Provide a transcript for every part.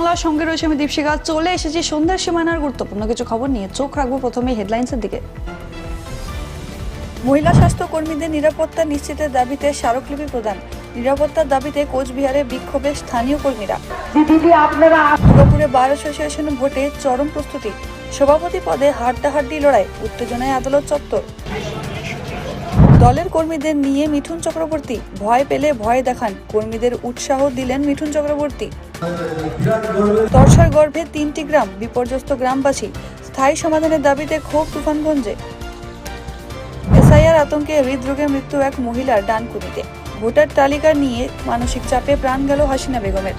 বাংলা সঙ্গে রয়েছে আমি দীপশিকা চলে এসেছি সন্ধ্যার সীমানার গুরুত্বপূর্ণ কিছু খবর নিয়ে। চোখ রাখব প্রথমে হেডলাইন্সের দিকে। মহিলা স্বাস্থ্য কর্মীদের নিরাপত্তা নিশ্চিতের দাবিতে স্মারকলিপি প্রদান। নিরাপত্তার দাবিতে কোচবিহারে বিক্ষোভে স্থানীয় কর্মীরা। দুর্গাপুরে বার অ্যাসোসিয়েশন ভোটে চরম প্রস্তুতি। সভাপতি পদে হাড্ডাহাড্ডি লড়াই উত্তেজনায় আদালত চত্বর। দলের কর্মীদের নিয়ে মিঠুন চক্রবর্তী ভয় পেলে ভয় দেখান। কর্মীদের উৎসাহ দিলেন মিঠুন চক্রবর্তী। তরসার গর্ভে তিনটি গ্রাম, বিপর্যস্ত গ্রামবাসী। স্থায়ী সমাধানের দাবিতে ক্ষোভ তুফানগঞ্জে। এসআইআর আতঙ্কে হৃদরোগে মৃত্যু এক মহিলার ডানকুনিতে। ভোটার তালিকা নিয়ে মানসিক চাপে প্রাণ গেল হাসিনা বেগমের।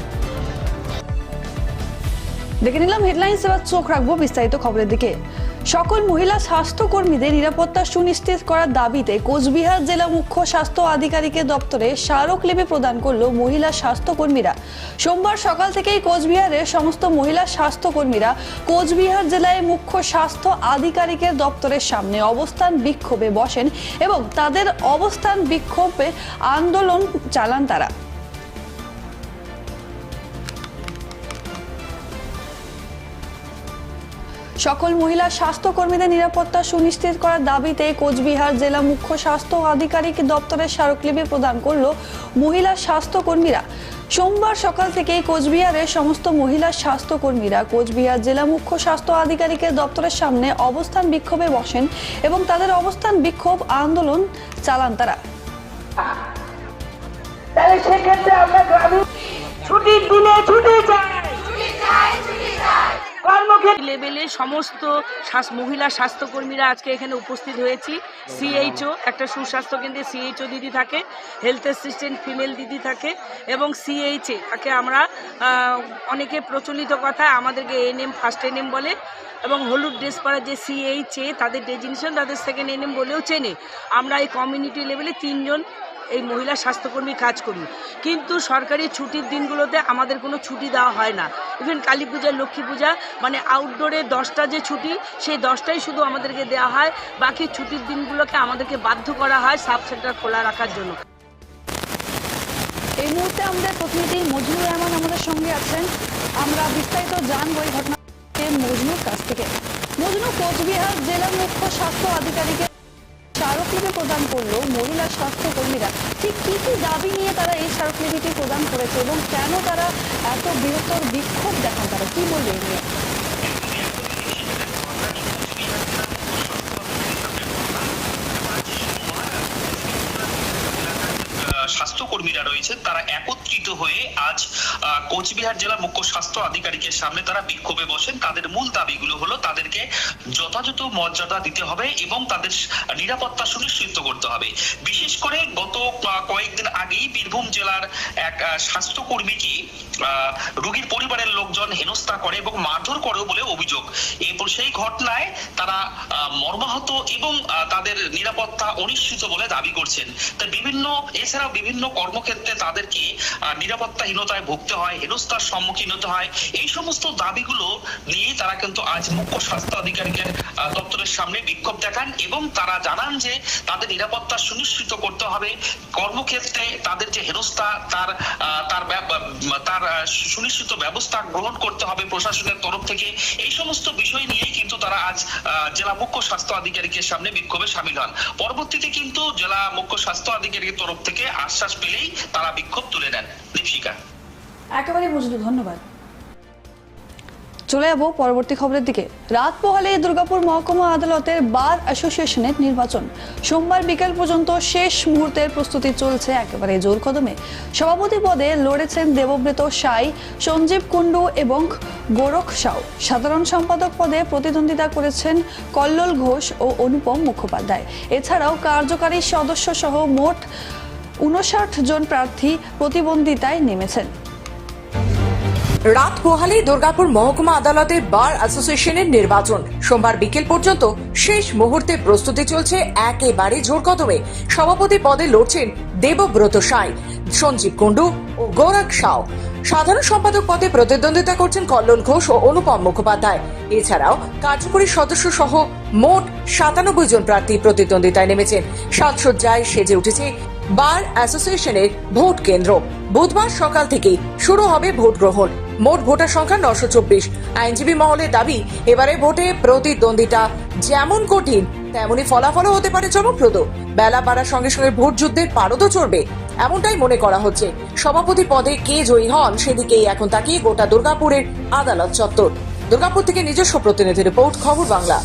দেখে নিলাম হেডলাইন্স এবার চোখ রাখব বিস্তারিত খবরের দিকে। সকল মহিলা স্বাস্থ্যকর্মীদের নিরাপত্তা সুনিশ্চিত করার দাবিতে কোচবিহার জেলা মুখ্য স্বাস্থ্য আধিকারিকের দপ্তরে স্মারকলিপি প্রদান করল মহিলা স্বাস্থ্যকর্মীরা। সোমবার সকাল থেকেই কোচবিহারের সমস্ত মহিলা স্বাস্থ্যকর্মীরা কোচবিহার জেলায় মুখ্য স্বাস্থ্য আধিকারিকের দপ্তরের সামনে অবস্থান বিক্ষোভে বসেন এবং তাদের অবস্থান বিক্ষোভে আন্দোলন চালান তারা। সকল মহিলা স্বাস্থ্যকর্মীদের নিরাপত্তা সুনিশ্চিত করার দাবিতে কোচবিহার জেলা মুখ্য স্বাস্থ্য আধিকারিক দপ্তরের স্মারকলিপি প্রদান করল মহিলা স্বাস্থ্যকর্মীরা। সোমবার সকাল থেকেই কোচবিহারের সমস্ত মহিলা স্বাস্থ্যকর্মীরা কোচবিহার জেলা মুখ্য স্বাস্থ্য আধিকারিকের দপ্তরের সামনে অবস্থান বিক্ষোভে বসেন এবং তাদের অবস্থান বিক্ষোভ আন্দোলন চালান তারা। সেক্ষেত্রে আমরা ছুটির দিনে ছুটি চাই লেভেলে সমস্ত মহিলা স্বাস্থ্যকর্মীরা আজকে এখানে উপস্থিত হয়েছি। সিএইচও একটা সুস্বাস্থ্য কেন্দ্রে সিএইচও দিদি থাকে হেলথ অ্যাসিস্ট্যান্ট ফিমেল দিদি থাকে, এবং সিএইচএ তাকে আমরা অনেকে প্রচলিত কথা আমাদেরকে এনএম ফার্স্ট এনএম বলে, এবং হলুদ ড্রেস পরা যে সিএইচএ তাদের ডেজিনেশন তাদের সেকেন্ড এনএম বলেও চেনে। আমরা এই কমিউনিটি লেভেলে তিনজন এই মহিলা স্বাস্থ্যকর্মী কাজ করি। কিন্তু সরকারি ছুটির দিনগুলোতে আমাদের কোনো ছুটি দেওয়া হয় না। ইভেন কালী পূজা, লক্ষ্মী পূজা মানে আউটডোরে দশটা যে ছুটি, সেই দশটাই শুধু আমাদেরকে দেওয়া হয়। বাকি ছুটির দিনগুলোকে আমাদেরকে বাধ্য করা হয় সাব সেন্টার খোলা রাখার জন্য। এই মুহূর্তে আমাদের প্রতিনিধি মজনুর রহমান আমাদের সঙ্গে আছেন। আমরা বিস্তারিত জানব এই ঘটনা মজনুর কাছ থেকে। মজনু, কোচবিহার জেলা মুখ্য স্বাস্থ্য আধিকারিকের স্মারকলিপি প্রদান করল মহিলা স্বাস্থ্য কর্মীরা ঠিক কি কি দাবি নিয়ে তারা এই স্মারকলিপিটি প্রদান করেছে এবং কেন তারা এত বৃহত্তর বিক্ষোভ দেখান তারা? কি বলবে এই নিয়ে? স্বাস্থ্যকর্মীরা রয়েছে তারা একত্রিত হয়ে আজ কোচবিহার জেলা মুখ্য স্বাস্থ্য আধিকারিকের সামনে তারা বিক্ষোভে বসেন। তাদের মূল দাবিগুলো হলো তাদেরকে যথাযথ মর্যাদা দিতে হবে এবং তাদের নিরাপত্তা সুনিশ্চিত করতে হবে। বিশেষ করে গত কয়েকদিন আগেই বীরভূম জেলার এক স্বাস্থ্যকর্মীকে রোগীর পরিবারের লোকজন হেনস্থা করে এবং মারধর করে বলে অভিযোগ। এরপর সেই ঘটনায় তারা মর্মাহত এবং তাদের নিরাপত্তা অনিশ্চিত বলে দাবি করছেন। তা বিভিন্ন, এছাড়াও বিভিন্ন কর্মক্ষেত্রে তাদেরকে নিরাপত্তাহীনতায় ভুগতে হয়, হেনস্থার সম্মুখীন হতে হয়। এই সমস্ত দাবিগুলো নিয়ে তারা কিন্তু আজ মুখ্য স্বাস্থ্য আধিকারিকের দপ্তরের সামনে বিক্ষোভ দেখান এবং তারা জানান যে তাদের নিরাপত্তা সুনিশ্চিত করতে হবে। কর্মক্ষেত্রে তাদের যে হেনস্থা, তার তার তার সুনিশ্চিত ব্যবস্থা গ্রহণ করতে হবে প্রশাসনের তরফ থেকে। এই সমস্ত বিষয় নিয়েই কিন্তু তারা আজ জেলা মুখ্য স্বাস্থ্য আধিকারিকের সামনে বিক্ষোভে সামিল হন। পরবর্তীতে কিন্তু জেলা মুখ্য স্বাস্থ্য আধিকারিকের তরফ থেকে আশ্বাস পেলেই তারা বিক্ষোভ তুলে নেন। দীপশিকা একেবারে মজুদ ধন্যবাদ। চলে যাব পরবর্তী খবরের দিকে। রাত পোহালে দুর্গাপুর মহকুমা আদালতের বার অ্যাসোসিয়েশনের নির্বাচন। সোমবার বিকেল পর্যন্ত শেষ মুহূর্তের প্রস্তুতি চলছে একেবারে জোর কদমে। সভাপতি পদে লড়েছেন দেবব্রত সাই, সঞ্জীব কুণ্ডু এবং গোরখ সাউ। সাধারণ সম্পাদক পদে প্রতিদ্বন্দ্বিতা করেছেন কল্লোল ঘোষ ও অনুপম মুখোপাধ্যায়। এছাড়াও কার্যকারী সদস্য সহ মোট উনষাট জন প্রার্থী প্রতিদ্বন্দ্বিতায় নেমেছেন। রাত পোহালে দুর্গাপুর মহকুমা আদালতের বার অ্যাসোসিয়েশনের নির্বাচন। সোমবার বিকেল পর্যন্ত শেষ মুহূর্তে প্রস্তুতি চলছে একেবারে জোর কদমে। সভাপতি পদে লড়ছেন দেবব্রত সাই, সঞ্জীব কুণ্ডু ও গোরাখ সাও সাধারণ সম্পাদক পদে প্রতিদ্বন্দ্বিতা করছেন কল্লোল ঘোষ ও অনুপম মুখোপাধ্যায়। এছাড়াও কার্যকরী সদস্য সহ মোট সাতানব্বই জন প্রার্থী প্রতিদ্বন্দ্বিতায় নেমেছেন। সাজসজ্জায় সেজে উঠেছে বার অ্যাসোসিয়েশনের ভোট কেন্দ্র। বুধবার সকাল থেকেই শুরু হবে ভোট গ্রহণ মোট ভোটার সংখ্যা নশো চব্বিশ। আইনজীবী মহলের দাবি, এবারে ভোটে প্রতিদ্বন্দ্বিতা যেমন কঠিন, তেমনই ফলাফলও হতে পারে চমকপ্রদ। বেলা বাড়ার সঙ্গে সঙ্গে ভোট যুদ্ধের পারদও চড়বে, এমনটাই মনে করা হচ্ছে। সভাপতি পদে কে জয়ী হন সেদিকেই এখন তাকিয়ে গোটা দুর্গাপুরের আদালত চত্বর। দুর্গাপুর থেকে নিজস্ব প্রতিনিধি রিপোর্ট, খবর বাংলা।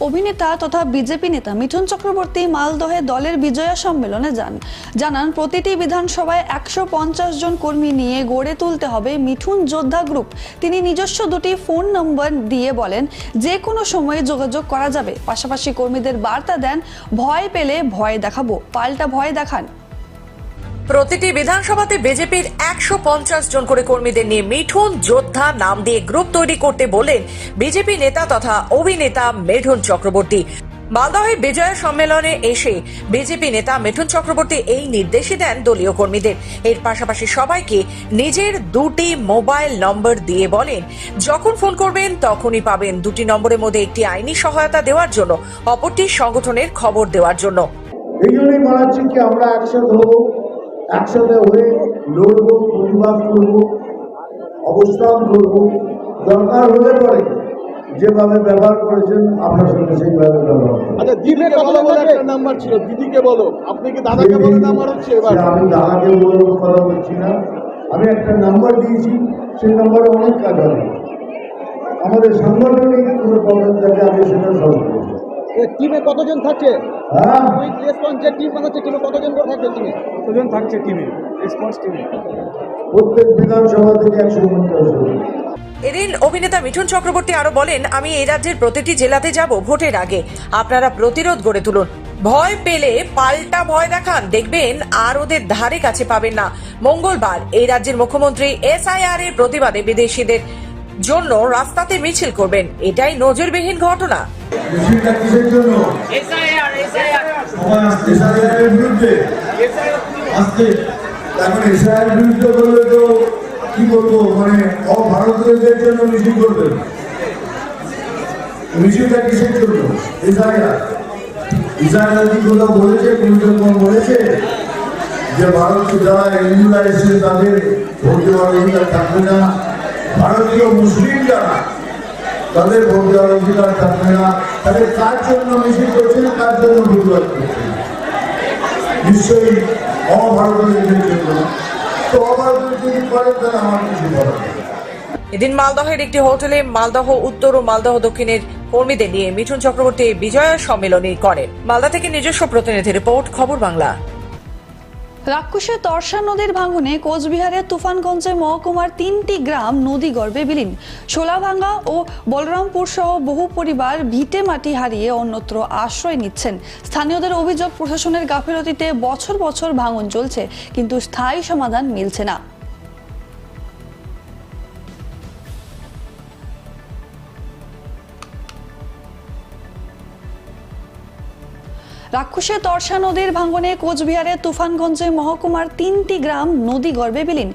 অভিনেতা তথা বিজেপি নেতা মিঠুন চক্রবর্তী মালদহে দলের বিজয়া সম্মেলনে যান। জানান, প্রতিটি বিধানসভায় একশো পঞ্চাশ জন কর্মী নিয়ে গড়ে তুলতে হবে মিঠুন যোদ্ধা গ্রুপ। তিনি নিজস্ব দুটি ফোন নম্বর দিয়ে বলেন যে কোনো সময়ে যোগাযোগ করা যাবে। পাশাপাশি কর্মীদের বার্তা দেন, ভয় পেলে ভয় দেখাবো। পাল্টা ভয় দেখান। প্রতিটি বিধানসভাতে বিজেপির একশো পঞ্চাশ জন করে কর্মীদের নিয়ে মিঠুন, যোদ্ধা নাম দিয়ে গ্রুপ তৈরি করতে বললেন বিজেপি নেতা তথা অভিনেতা মিঠুন চক্রবর্তী। মালদহে বিজয়া সম্মেলনে এসে বিজেপি নেতা মিঠুন চক্রবর্তী এই নির্দেশই দেন দলীয় কর্মীদের। এর পাশাপাশি সবাইকে নিজের দুটি মোবাইল নম্বর দিয়ে বলেন, যখন ফোন করবেন, তখনই পাবেন দুটি নম্বরের মধ্যে একটি আইনি সহায়তা দেওয়ার জন্য, অপরটি সংগঠনের খবর দেওয়ার জন্য। এই জন্যই বানাচ্ছি কি আমরা একসাথে হব একসাথে হয়ে লড়বো প্রতিবাদ করব অবস্থান করব দরকার হলে পরে যেভাবে ব্যবহার করেছেন আপনার সঙ্গে সেইভাবে ব্যবহার আচ্ছা দিদিকে বলো বলে একটা নাম্বার ছিল। দিদিকে বলো আপনি কি দাদাকে বলে নাম্বার হচ্ছে এবার? আমি দাদাকে বলে কথা বলছি না। আমি একটা নাম্বার দিয়েছি সেই নাম্বারে অনেক কাজ হবে। আমাদের সাংগঠনিক কোনো প্রবলেম থাকে আমি সেটা সলভ করব। টিমে কতজন থাকছে হ্যাঁ কুইক টিম বানাচ্ছে টিমে কতজন করে থাকছে টিমে কতজন থাকছে টিমে রেসপন্স টিমে প্রত্যেক বিধানসভা থেকে একশো পঞ্চাশ জন এদিন অভিনেতা মিঠুন চক্রবর্তী আরও বলেন আমি এই রাজ্যের প্রতিটি জেলাতে যাব ভোটের আগে। আপনারা প্রতিরোধ গড়ে তুলুন। ভয় পেলে পাল্টা ভয় দেখান। দেখবেন আর ওদের ধারে কাছে পাবেন না। মঙ্গলবার এই রাজ্যের মুখ্যমন্ত্রী এসআইআর এর প্রতিবাদে বিদেশিদের জন্য রাস্তাতে মিছিল করবেন। এটাই নজরবিহীন ঘটনা। জন্য? কি বলব মানে অভারতীয়দের জন্য মিছিল করবেন। মিছিলটা কিসের জন্য? এসআইআর। এসআইআর কি কোথাও বলেছে কোন বলেছে যে ভারত যারা হিন্দুরা এসে তাদের ভোট দেওয়ার অধিকার থাকবে না ভারতীয় মুসলিম যারা, তাদের ভোট দেওয়ার অধিকার থাকবে না। তাদের কার জন্য মিছিল করছে না কার জন্য প্রতিবাদ করছে নিশ্চয়ই অভারতীয়দের জন্য। তো অভারতীয় যদি করে, তাহলে আমার কিছু নেই। এদিন মালদহের একটি হোটেলে মালদহ উত্তর ও মালদহ দক্ষিণের কর্মীদের নিয়ে মিঠুন চক্রবর্তী বিজয়া সম্মেলনী করেন মালদা থেকে নিজস্ব প্রতিনিধি রিপোর্ট, খবর বাংলা। রাক্ষসে তর্ষা নদীর ভাঙনে কোচবিহারের তুফানগঞ্জে মহকুমার তিনটি গ্রাম নদী গর্ভে বিলীন। শোলাভাঙ্গা ও বলরামপুর সহ বহু পরিবার ভিটে মাটি হারিয়ে অন্যত্র আশ্রয় নিচ্ছেন। স্থানীয়দের অভিযোগ, প্রশাসনের গাফিলতিতে বছর বছর ভাঙন চলছে, কিন্তু স্থায়ী সমাধান মিলছে না। রাক্ষসে তর্ষা নদীর ভাঙনে কোচবিহারের তুফানগঞ্জে মহকুমার তিনটি গ্রাম নদী গর্ভে বিলীন।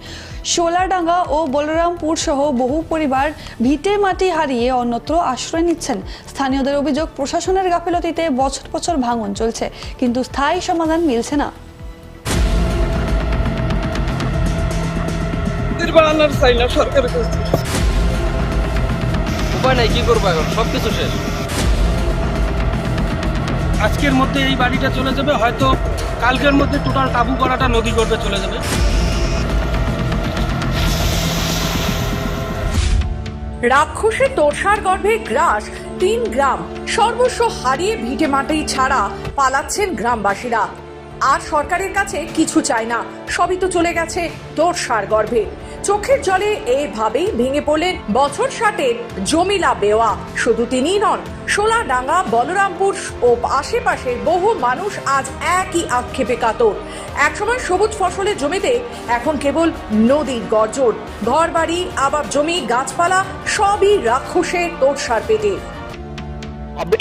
শোলাডাঙ্গা ও বলরামপুর সহ বহু পরিবার ভিটে মাটি হারিয়ে অন্যত্র আশ্রয় নিচ্ছেন। স্থানীয়দের অভিযোগ প্রশাসনের গাফিলতিতে বছর বছর ভাঙন চলছে কিন্তু স্থায়ী সমাধান মিলছে না। চাই না সরকারের উপায় নাই কি করব এখন? সব কিছু শেষ। আজকের মধ্যে এই বাড়িটা চলে যাবে, হয়তো কালকের মধ্যে টোটাল টাবু করাটা নদী গর্বে চলে যাবে। রাক্ষসে তোষার গর্ভে গ্রাস, তিন গ্রাম। সর্বস্ব হারিয়ে ভিটে মাটি ছাড়া পালাচ্ছেন গ্রামবাসীরা। আর সরকারের কাছে কিছু চায় না, সবই তো চলে গেছে তোরসার গর্ভে। চোখের জলে এভাবেই ভেঙে পড়লেন বছর ষাটের জমিলা বেওয়া। শুধু তিনিই নন সোলাডাঙ্গা বলরামপুর ও আশেপাশের বহু মানুষ আজ একই আক্ষেপে কাতর। একসময় সবুজ ফসলের জমিতে এখন কেবল নদীর গর্জন। ঘরবাড়ি আবার জমি, গাছপালা, সবই রাক্ষসের তোরসার পেটে।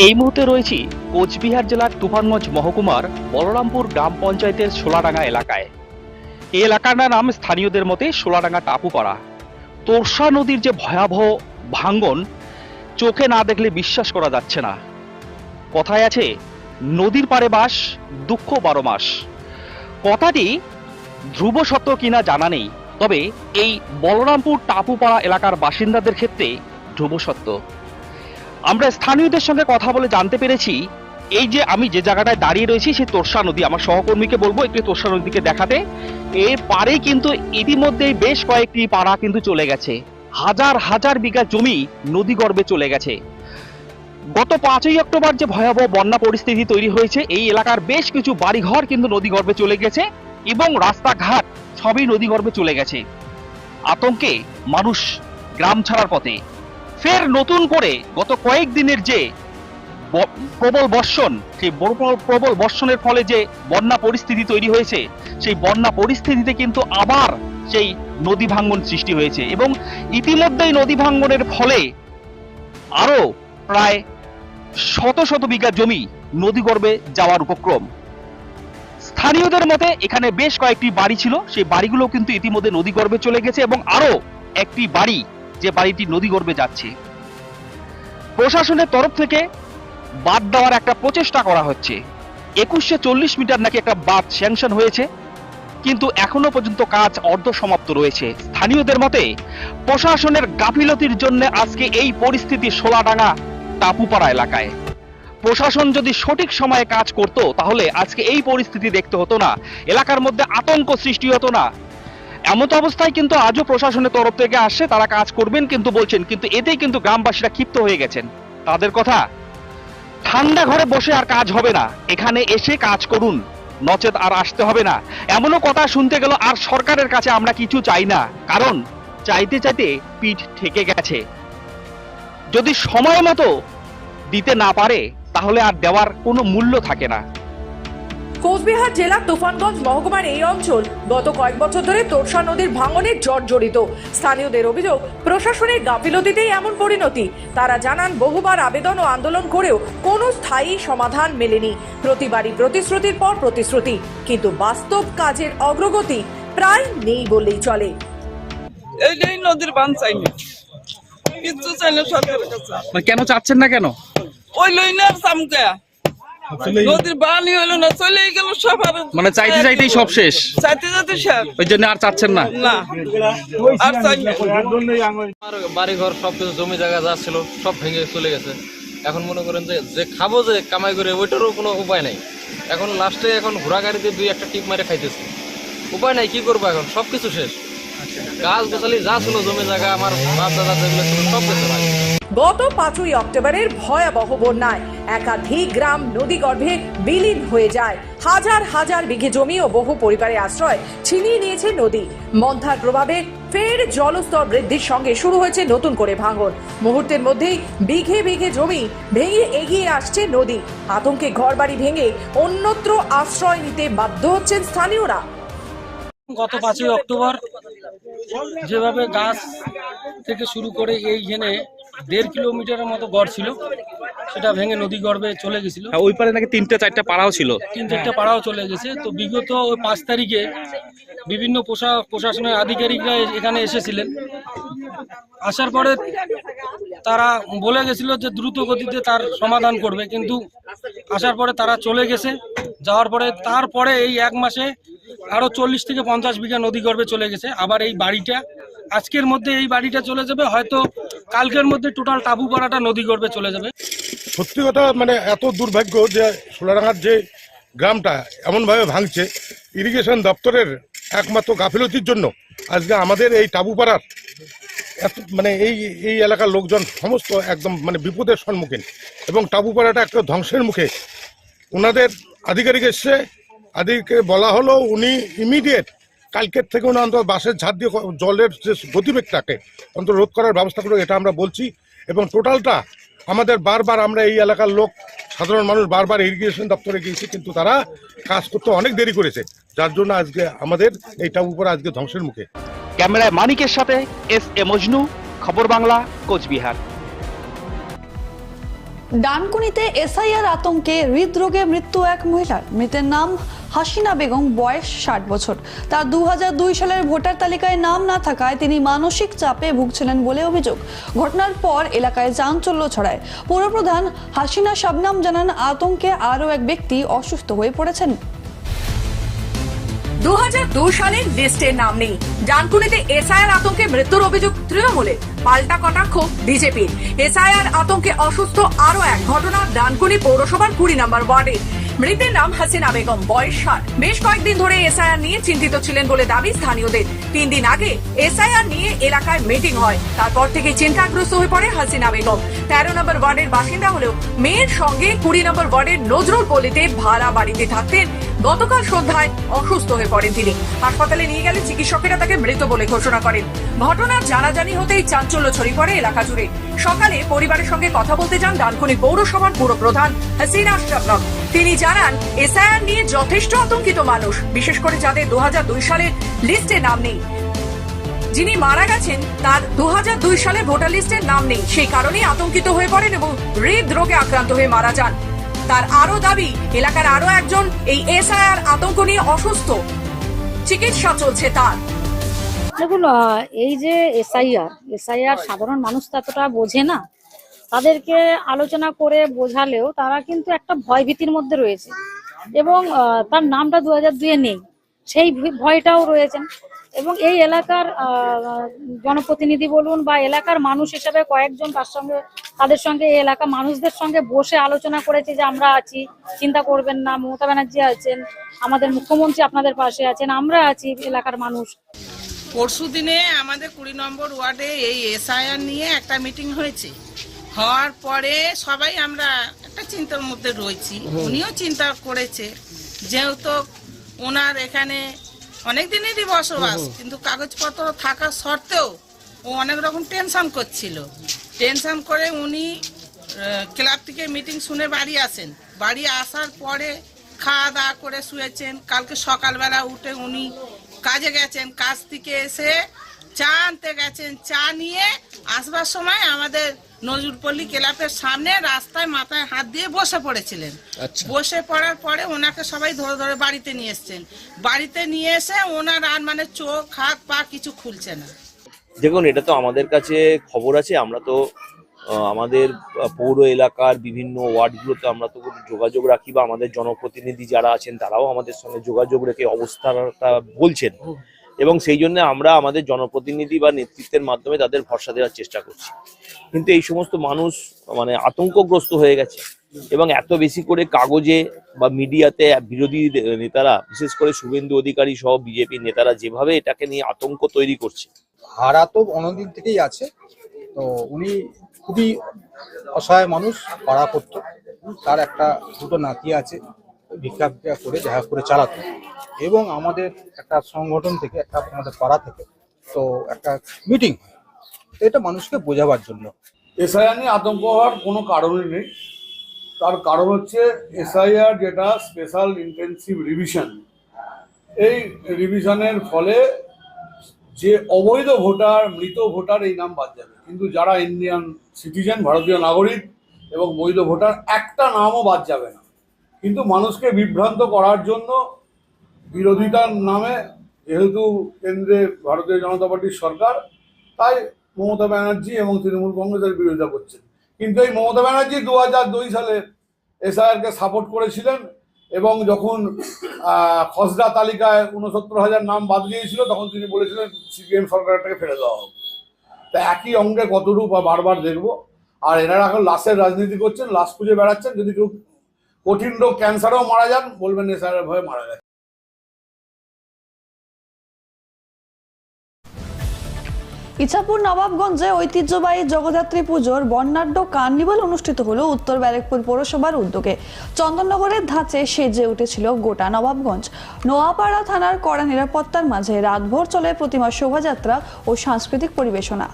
এই মুহূর্তে রয়েছি কোচবিহার জেলার তুফানগঞ্জ মহকুমার বলরামপুর গ্রাম পঞ্চায়েতের সোলাডাঙ্গা এলাকায়। এলাকাটার নাম স্থানীয়দের মতে সোলাডাঙ্গা টাপুপাড়া। তোরসা নদীর যে ভয়াবহ ভাঙ্গন, চোখে না দেখলে বিশ্বাস করা যাচ্ছে না। কথায় আছে, নদীর পারে বাস, দুঃখ বারো মাস। কথাটি ধ্রুব সত্য কিনা জানা নেই, তবে এই বলরামপুর টাপুপাড়া এলাকার বাসিন্দাদের ক্ষেত্রে ধ্রুব সত্য। আমরা স্থানীয়দের সঙ্গে কথা বলে জানতে পেরেছি এই যে আমি যে জায়গাটায় দাঁড়িয়ে রয়েছি, সেই তোরসা নদী। আমার সহকর্মীকে বলব একটু তোরসা নদীকে দেখাতে। এর পারে কিন্তু ইতিমধ্যেই বেশ কয়েকটি পাড়া কিন্তু চলে গেছে। হাজার হাজার বিঘা জমি নদীগর্ভে চলে গেছে। গত পাঁচই অক্টোবর যে ভয়াবহ বন্যা পরিস্থিতি তৈরি হয়েছে, এই এলাকার বেশ কিছু বাড়িঘর কিন্তু নদীগর্ভে চলে গেছে এবং রাস্তাঘাট সবই নদীগর্ভে চলে গেছে। আতঙ্কে মানুষ গ্রাম ছাড়ার পথে। ফের নতুন করে গত কয়েকদিনের যে প্রবল বর্ষণ, সেই প্রবল বর্ষণের ফলে যে বন্যা পরিস্থিতি তৈরি হয়েছে, সেই বন্যা পরিস্থিতিতে কিন্তু আবার সেই নদী ভাঙ্গন সৃষ্টি হয়েছে এবং ইতিমধ্যেই নদী ভাঙ্গনের ফলে আরও প্রায় শত শত বিঘা জমি নদীগর্ভে যাওয়ার উপক্রম। স্থানীয়দের মতে এখানে বেশ কয়েকটি বাড়ি ছিল, সেই বাড়িগুলো কিন্তু ইতিমধ্যে নদীগর্ভে চলে গেছে এবং আরও একটি বাড়ি যে বাড়িটি নদীগর্ভে যাচ্ছে। প্রশাসনের তরফ থেকে বাদ দেওয়ার একটা প্রচেষ্টা করা হচ্ছে। একুশশো চল্লিশ মিটার নাকি একটা বাঁধ স্যাংশন হয়েছে, কিন্তু এখনও পর্যন্ত কাজ অর্ধ সমাপ্ত রয়েছে। স্থানীয়দের মতে, প্রশাসনের গাফিলতির জন্য আজকে এই পরিস্থিতি সোলাডাঙ্গা টাপুপাড়া এলাকায়। প্রশাসন যদি সঠিক সময়ে কাজ করত, তাহলে আজকে এই পরিস্থিতি দেখতে হতো না। এলাকার মধ্যে আতঙ্ক সৃষ্টি হতো না। এমত অবস্থায় কিন্তু আজও প্রশাসনের তরফ থেকে আসছে, তারা কাজ করবেন কিন্তু বলছেন, কিন্তু এতেই কিন্তু গ্রামবাসীরা ক্ষিপ্ত হয়ে গেছেন। তাদের কথা ঠান্ডা ঘরে বসে আর কাজ হবে না। এখানে এসে কাজ করুন। নচেত আর আসতে হবে না। এমনও কথা শুনতে গেল, আর সরকারের কাছে আমরা কিছু চাই না। কারণ চাইতে চাইতে পিঠ থেকে গেছে। যদি সময় মতো দিতে না পারে, তাহলে আর দেওয়ার কোনো মূল্য থাকে না। কোচবিহার জেলার তুফানগঞ্জ মহকুমার এই অঞ্চল গত কয়েক বছর ধরে তোরসা নদীর ভাঙনের জর্জরিত। স্থানীয়দের অভিযোগ প্রশাসনের গাফিলতিতেই এমন পরিণতি। তারা জানান বহুবার আবেদন ও আন্দোলন করেও কোনো স্থায়ী সমাধান মেলেনি। প্রতিবারই প্রতিশ্রুতির পর প্রতিশ্রুতি কিন্তু বাস্তব কাজের অগ্রগতি প্রায় নেই বললেই চলে। এইটাই নদীর বান চাইনি। কিচ্ছু চাই না সরকারের কাছে। মানে কেন চাচ্ছেন না কেন? ওই লই না চামকা। নদীর বানই হইল না চলেই গেল সব মানে চাইতে চাইতেই সব শেষ। চাইতে চাইতে ওই জন্য আর চাচ্ছেন না। না। আর চাই বাড়ি ঘর সব কিছু জমি জায়গা যা ছিল সব ভেঙে চলে গেছে। এখন মনে করেন যে যে খাব যে কামাই করে ওইটারও কোনো উপায় নাই। এখন লাস্টে এখন ঘোড়া গাড়িতে দুই একটা টিপ মারে খাইতেছে। উপায় নাই কি করব এখন? সব কিছু শেষ। গত পাঁচই অক্টোবরের ভয়াবহ বন্যায় একাধিক গ্রাম নদীগর্ভে বিলীন হয়ে যায়। হাজার হাজার বিঘে জমি ও বহু পরিবারের আশ্রয় ছিনিয়ে নিয়েছে নদী। মন্থার প্রভাবে ফের জলস্তর বৃদ্ধির সঙ্গে শুরু হয়েছে নতুন করে ভাঙন। মুহূর্তের মধ্যেই বিঘে বিঘে জমি ভেঙে এগিয়ে আসছে নদী। আতঙ্কে ঘরবাড়ি ভেঙে অন্যত্র আশ্রয় নিতে বাধ্য হচ্ছেন স্থানীয়রা। গত পাঁচই অক্টোবর যেভাবে গাছ থেকে শুরু করে এই এইখানে দেড় কিলোমিটারের মতো গড় ছিল সেটা ভেঙে নদী গর্ভে চলে গেছিল। ওই পারে নাকি তিনটে চারটা পাড়াও ছিল। তিন চারটা পাড়াও চলে গেছে। তো বিগত ওই পাঁচ তারিখে বিভিন্ন প্রশা প্রশাসনের আধিকারিকরা এখানে এসেছিলেন। আসার পরে তারা বলে গেছিল যে দ্রুত গতিতে তার সমাধান করবে কিন্তু আসার পরে তারা চলে গেছে। যাওয়ার পরে তারপরে এই এক মাসে আরও চল্লিশ থেকে পঞ্চাশ বিঘা নদী গর্বে চলে গেছে। আবার এই বাড়িটা, আজকের মধ্যে এই বাড়িটা চলে যাবে, হয়তো কালকের মধ্যে টোটাল টাবু পাড়াটা নদী গর্বে চলে যাবে। সত্যি কথা মানে এত দুর্ভাগ্য যে সোলাডাঙ্গার যে গ্রামটা এমনভাবে ভাঙছে ইরিগেশন দপ্তরের একমাত্র গাফিলতির জন্য আজকে আমাদের এই টাবুপাড়ার এত মানে এই এই এলাকার লোকজন সমস্ত একদম মানে বিপদের সম্মুখীন। এবং টাবুপাড়াটা একটা ধ্বংসের মুখে। ওনাদের আধিকারিক এসছে আধিকারিককে বলা হলো উনি ইমিডিয়েট কালকের থেকে উনি অন্তত বাসের ঝাড় দিয়ে জলের যে গতিবেগটাকে অন্তত রোধ করার ব্যবস্থা করবে এটা আমরা বলছি। এবং টোটালটা আমাদের বারবার আমরা এই এলাকার লোক সাধারণ মানুষ বারবার ইরিগেশন দপ্তরে গিয়েছি কিন্তু তারা কাজ করতে অনেক দেরি করেছে। যার জন্য আজকে আমাদের এইটা টাবুপাড়া আজকে ধ্বংসের মুখে। ক্যামেরায় মানিকের সাথে এস এ মজনু খবর বাংলা কোচবিহার। ডানকুনিতে এসআইআর আতঙ্কে হৃদরোগে মৃত্যু এক মহিলার। মৃতের নাম হাসিনা বেগম বয়স ষাট বছর। তার দু হাজার দুই সালের ভোটার তালিকায় নাম না থাকায় তিনি মানসিক চাপে ভুগছিলেন বলে অভিযোগ। ঘটনার পর এলাকায় চাঞ্চল্য ছড়ায়। পৌরপ্রধান হাসিনা শাবনাম জানান, আতঙ্কে আরও এক ব্যক্তি অসুস্থ হয়ে পড়েছেন। দু সালের লিস্টের নাম নেই। ডানকুনিতে এসআইআর আতঙ্কে মৃত্যুর অভিযোগ তৃণমূলের পাল্টা কটাক্ষ বিজেপির। এসআইআর আতঙ্কে অসুস্থ আরও এক। ঘটনা ডানকুনি পৌরসভার কুড়ি নম্বর ওয়ার্ডে। মৃতের নাম হাসিনা বেগম, বয়স ষাট। বেশ কয়েকদিন ধরে এসআইআর নিয়ে চিন্তিত ছিলেন বলে দাবি স্থানীয়দের। তিন দিন আগে এসআইআর নিয়ে এলাকায় মিটিং হয়। তারপর থেকে চিন্তাগ্রস্ত হয়ে পড়ে হাসিনা বেগম। তেরো নম্বর ওয়ার্ডের বাসিন্দা হলেও মেয়ের সঙ্গে কুড়ি নম্বর ওয়ার্ডের নজরুল পল্লীতে ভাড়া বাড়িতে থাকতেন। গতকাল সন্ধ্যায় অসুস্থ হয়ে পড়েন তিনি। হাসপাতালে নিয়ে গেলে চিকিৎসকেরা তাকে মৃত বলে ঘোষণা করেন। ঘটনার জানাজানি হতেই চাঞ্চল্য ছড়িয়ে পড়ে এলাকা জুড়ে। সকালে পরিবারের সঙ্গে কথা বলতে যান ডানকুনি পৌরসভার পুর প্রধান হাসিনা আশরাফ তিনি জানান, এসআইআর নিয়ে যথেষ্ট আতঙ্কিত মানুষ, বিশেষ করে যাদের দু হাজার দুই সালের লিস্টে নাম নেই। যিনি মারা গেছেন, তার দু হাজার দুই সালে ভোটার লিস্টের নাম নেই। সেই কারণেই আতঙ্কিত হয়ে পড়েন এবং হৃদরোগে আক্রান্ত হয়ে মারা যান। তার আরও দাবি, এলাকার আরও একজন এই এসআইআর আতঙ্ক নিয়ে অসুস্থ। চিকিৎসা চলছে তার। দেখুন এই যে এসআইআর এসআইআর সাধারণ মানুষ তো এতটা বোঝে না। তাদেরকে আলোচনা করে বোঝালেও তারা কিন্তু একটা ভয় ভীতির মধ্যে রয়েছে। এবং তার নামটা দু হাজার দুয়ে নেই। সেই ভয়টাও রয়েছেন। এবং এই এলাকার জনপ্রতিনিধি বলুন বা এলাকার মানুষ হিসেবে কয়েকজন তার সঙ্গে তাদের সঙ্গে এই এলাকা মানুষদের সঙ্গে বসে আলোচনা করেছে যে আমরা আছি চিন্তা করবেন না মমতা ব্যানার্জি আছেন আমাদের মুখ্যমন্ত্রী আপনাদের পাশে আছেন আমরা আছি এলাকার মানুষ। পরশু দিনে আমাদের কুড়ি নম্বর ওয়ার্ডে এই এসআইআর নিয়ে একটা মিটিং হয়েছে। হওয়ার পরে সবাই আমরা একটা চিন্তার মধ্যে রয়েছি। উনিও চিন্তা করেছে যেহেতু ওনার এখানে অনেক দিনেরই বসবাস কিন্তু কাগজপত্র থাকা সত্ত্বেও ও অনেক রকম টেনশন করছিল। টেনশন করে উনি ক্লাব থেকে মিটিং শুনে বাড়ি আসেন। বাড়ি আসার পরে খাওয়া দাওয়া করে শুয়েছেন। কালকে সকালবেলা উঠে উনি কাজে গেছেন। কাজ থেকে এসে চা আনতে গেছেন। চা নিয়ে আসবার সময় আমাদের নজরুলপল্লী ক্লাবের সামনে রাস্তায় মাথায় হাত দিয়ে বসে পড়েছিলেন। বসে পড়ার পরে ওনাকে সবাই ধরে ধরে বাড়িতে নিয়ে এসছেন। বাড়িতে নিয়ে এসে ওনার আর মানে চোখ হাত পা কিছু খুলছে না। দেখুন এটা তো আমাদের কাছে খবর আছে আমরা তো আমাদের পৌর এলাকার বিভিন্ন ওয়ার্ডগুলোতে আমরা তো যোগাযোগ রাখি বা আমাদের জনপ্রতিনিধি যারা আছেন তারাও আমাদের সঙ্গে যোগাযোগ রেখে অবস্থাটা বলছেন। এবং সেই জন্য আমরা আমাদের জনপ্রতিনিধি বা নেতৃত্বের মাধ্যমে তাদের ভরসা দেওয়ার চেষ্টা করছি। কিন্তু এই সমস্ত মানুষ মানে আতঙ্কগ্রস্ত হয়ে গেছে এবং এত বেশি করে কাগজে বা মিডিয়াতে বিরোধী নেতারা, বিশেষ করে শুভেন্দু অধিকারী সহ বিজেপি নেতারা যেভাবে এটাকে নিয়ে আতঙ্ক তৈরি করছে। হারা তো অনেকদিন থেকেই আছে। তো উনি খুবই অসহায় মানুষ পাড়া করতো তার একটা দুটো নাতি আছে ভিক্ষা ভিক্ষা করে দেখা করে চালাতো। এবং আমাদের একটা সংগঠন থেকে, একটা আমাদের পাড়া থেকে, তো একটা মিটিং এটা মানুষকে বোঝাবার জন্য। এসআইআর নিয়ে আতঙ্ক হওয়ার কোনো কারণই নেই। তার কারণ হচ্ছে এসআইআর যেটা স্পেশাল ইন্টেন্সিভ রিভিশন এই রিভিশনের ফলে যে অবৈধ ভোটার, মৃত ভোটার এই নাম বাদ যাবে। কিন্তু যারা ইন্ডিয়ান সিটিজেন ভারতীয় নাগরিক এবং বৈধ ভোটার, একটা নামও বাদ যাবে না। কিন্তু মানুষকে বিভ্রান্ত করার জন্য বিরোধিতার নামে যেহেতু কেন্দ্রে ভারতীয় জনতা পার্টির সরকার, তাই মমতা ব্যানার্জি এবং তৃণমূল কংগ্রেসের বিরোধিতা করছেন। কিন্তু এই মমতা ব্যানার্জি দু হাজার দুই সালে এসআইআরকে সাপোর্ট করেছিলেন এবং যখন খসড়া তালিকায় উনসত্তর হাজার নাম বাদ দিয়েছিল, তখন তিনি বলেছিলেন, সিপিএম সরকারটাকে ফেলে দেওয়া হবে। তা একই অঙ্গে কতটুকু বারবার দেখব। আর এনারা এখন লাশের রাজনীতি করছেন, লাশ খুঁজে বেড়াচ্ছেন। যদি কেউ কঠিন রোগ ক্যান্সারেও মারা যান, বলবেন এসআইআর ভয়ে মারা যায় ইছাপুর নবাবগঞ্জে ঐতিহ্যবাহী জগদ্ধাত্রী পুজোর বর্ণাঢ্য কার্নিভাল অনুষ্ঠিত হলো উত্তর ব্যারাকপুর পৌরসভার উদ্যোগে। চন্দননগরের ধাঁচে সেজে উঠেছিল গোটা নবাবগঞ্জ। নোয়াপাড়া থানার কড়া নিরাপত্তার মাঝে রাতভর চলে প্রতিমা শোভাযাত্রা ও সাংস্কৃতিক পরিবেশনা।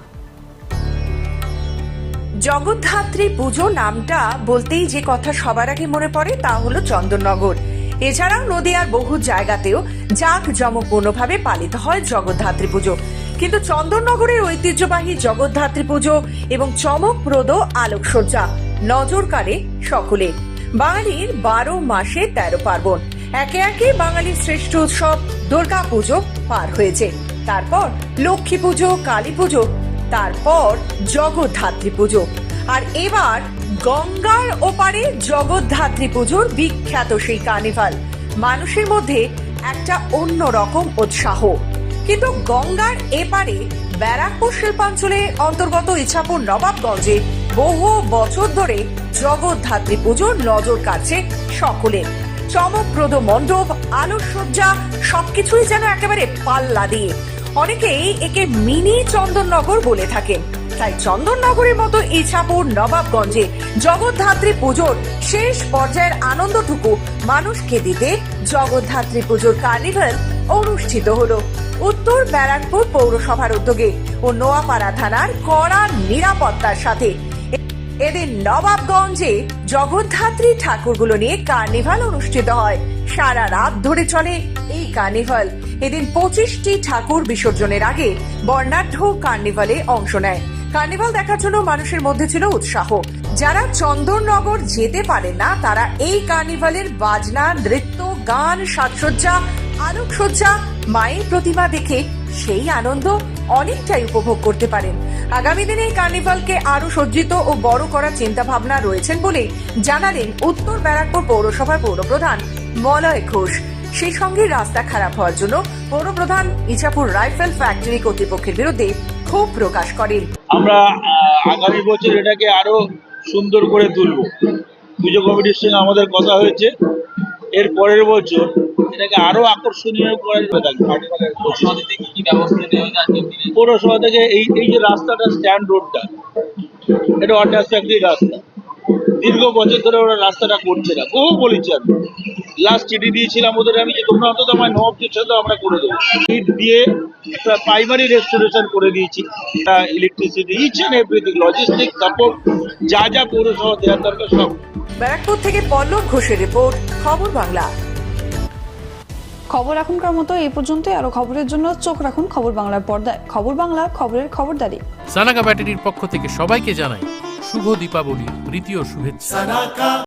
জগদ্ধাত্রী পুজো নামটা বলতেই যে কথা সবার আগে মনে পড়ে তা হলো চন্দননগর। এছাড়াও নদীয়ার বহু জায়গাতেও জাঁক জমকপূর্ণভাবে পালিত হয় জগদ্ধাত্রী পুজো। কিন্তু চন্দননগরের ঐতিহ্যবাহী জগদ্ধাত্রী পুজো এবং চমকপ্রদ আলোকসজ্জা নজর কাড়ে সকলে। বাঙালির বারো মাসে তেরো পার্বণ। একে একে বাঙালির শ্রেষ্ঠ উৎসব দুর্গা পুজো পার হয়েছে। তারপর লক্ষ্মী পুজো, কালী পুজো, তারপর জগদ্ধাত্রী পুজো। আর এবার গঙ্গার ওপারে জগদ্ধাত্রী পুজোর বিখ্যাত সেই কার্নিভাল। মানুষের মধ্যে একটা অন্যরকম উৎসাহ। কিন্তু গঙ্গার এপারে ব্যারাকপুর শিল্পাঞ্চলে অন্তর্গত ইছাপুর নবাবগঞ্জে বহু বছর ধরে জগদ্ধাত্রী পুজোর নজর কাটছে সকলের চমকপ্রদ মণ্ডপ, আলোকসজ্জা, সবকিছুই যেন একেবারে পাল্লা দিয়ে। অনেকেই একে মিনি চন্দননগর বলে থাকেন। তাই চন্দননগরের মতো ইছাপুর নবাবগঞ্জে জগদ্ধাত্রী পুজোর শেষ পর্যায়ের আনন্দটুকু মানুষকে দিতে জগদ্ধাত্রী পুজোর কার্নিভাল অনুষ্ঠিত হলো। উত্তর ব্যারাকপুর পৌরসভার উদ্যোগে ও নোয়াপাড়া থানার কড়া নিরাপত্তার সাথে। এদিন নবাবগঞ্জে জগদ্ধাত্রী ঠাকুরগুলো নিয়ে কার্নিভাল অনুষ্ঠিত হয়। সারা রাত ধরে চলে এই কার্নিভাল। এদিন পঁচিশটি ঠাকুর বিসর্জনের আগে বর্ণাঢ্য কার্নিভালে অংশ নেয়। কার্নিভাল দেখার জন্য মানুষের মধ্যে ছিল উৎসাহ। যারা চন্দননগর যেতে পারেন না, তারা এই কার্নিভালের বাজনা, নৃত্য, গান, সাজসজ্জা আলোকসজ্জা মায়ের প্রতিমা দেখে সেই আনন্দ অনেকটাই উপভোগ করতে পারেন। আগামী দিনে এই কার্নিভালকে আরও সজ্জিত ও বড় করার চিন্তা ভাবনা রয়েছেন বলে জানালেন উত্তর ব্যারাকপুর পৌরসভার পৌরপ্রধান মলয় ঘোষ। সেই সঙ্গে রাস্তা খারাপ হওয়ার জন্য পৌরপ্রধান ইছাপুর রাইফেল ফ্যাক্টরি কর্তৃপক্ষের বিরুদ্ধে ক্ষোভ প্রকাশ করেন। আমরা আগামী বছর এটাকে আরও সুন্দর করে তুলব। পুজো কমিটির সঙ্গে আমাদের কথা হয়েছে। এর পরের বছর এটাকে আরও আকর্ষণীয় করে পৌরসভা থেকে এই এই যে রাস্তাটা, স্ট্যান্ড রোডটা, এটা অন্যাসফ্যাক্টরি রাস্তা। দীর্ঘ বছর ধরে ওরা রাস্তাটা করছে না। বহু বলেছি আমি। লাস্ট চিঠি দিয়েছিলাম ওদের আমি যে, তোমরা অন্তত আমার নো অবজেকশন আমরা করে দেবো। ইট দিয়ে একটা প্রাইমারি রেস্টোরেশন করে দিয়েছি। Electricity each and everything logistic support যা যা পৌরসভা দেওয়ার দরকার সব। ব্যারাকপুর থেকে পল্লব ঘোষের রিপোর্ট, খবর বাংলা। খবর এখনকার মতো এই পর্যন্তই। আরও খবরের জন্য চোখ রাখুন খবর বাংলার পর্দায়। খবর বাংলা খবরের খবরদারি। সানাকা ব্যাটারির পক্ষ থেকে সবাইকে জানাই শুভ দীপাবলি তৃতীয় শুভেচ্ছা।